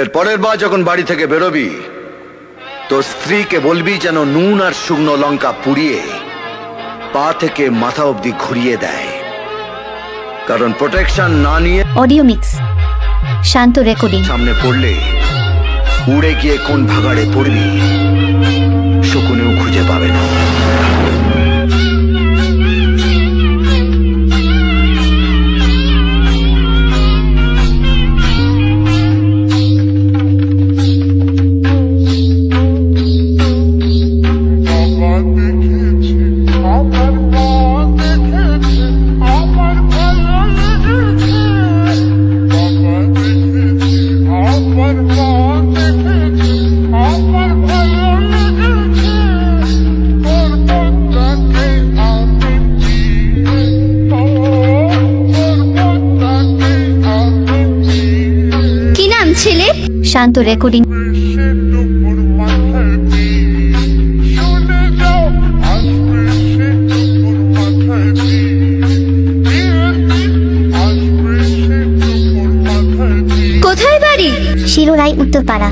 এর পরের বার যখন বাড়ি থেকে বেরোবি তোর স্ত্রীকে বলবি যেন নুন আর শুকনো লঙ্কা পুড়িয়ে পা থেকে মাথা অবধি ঘুরিয়ে দেয়। কারণ প্রোটেকশন না নিয়ে অডিও মিক্স। শান্ত রেকর্ডিং। সামনে পড়লে উড়ে গিয়ে কোন ভাগাড়ে পড়বি? শান্ত রেকর্ডিং। কোথায় বাড়ি? শিরোরাই উত্তরপাড়া।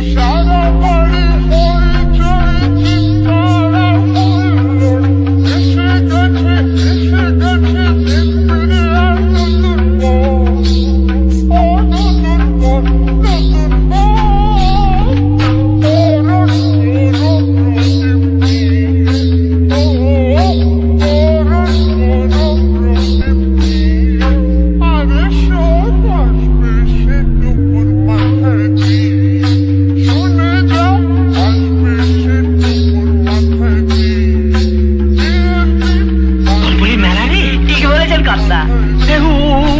কাঁদতা দেখো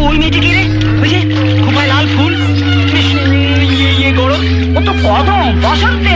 ওই মেয়েটি কি রে? ওই যে খোপায় লাল ফুল। ইয়ে, ইয়ে, ইয়ে গরম। ও তো কদম বসন্তে।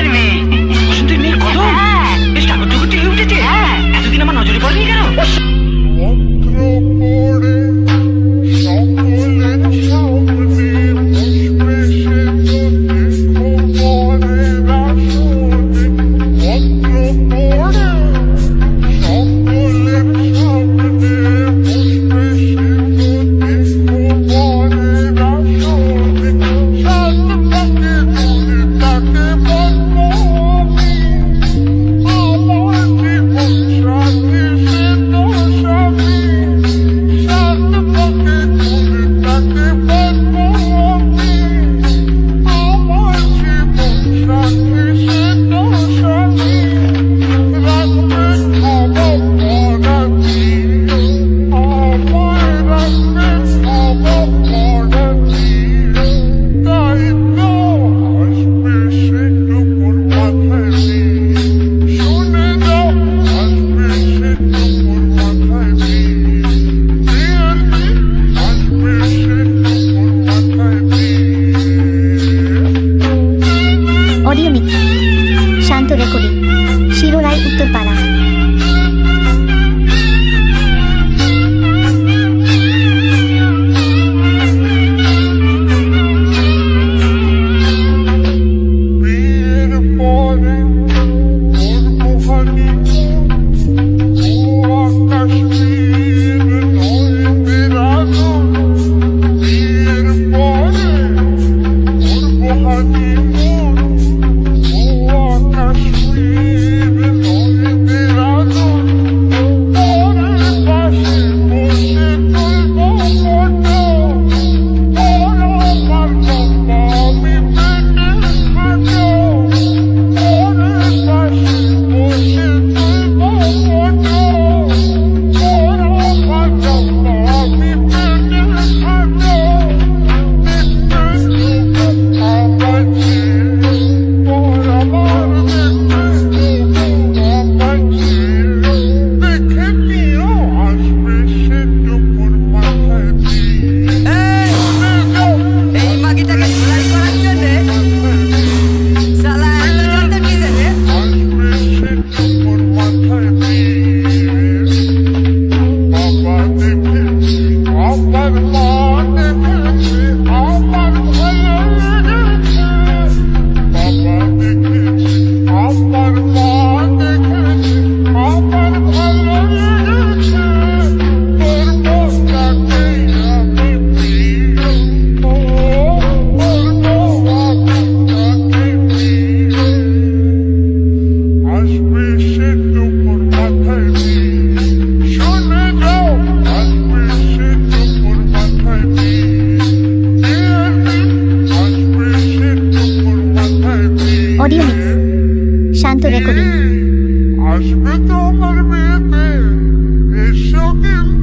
Audio mix Shanta recording. আসবে তো আমার মেয়েতে এসো কিন্তু।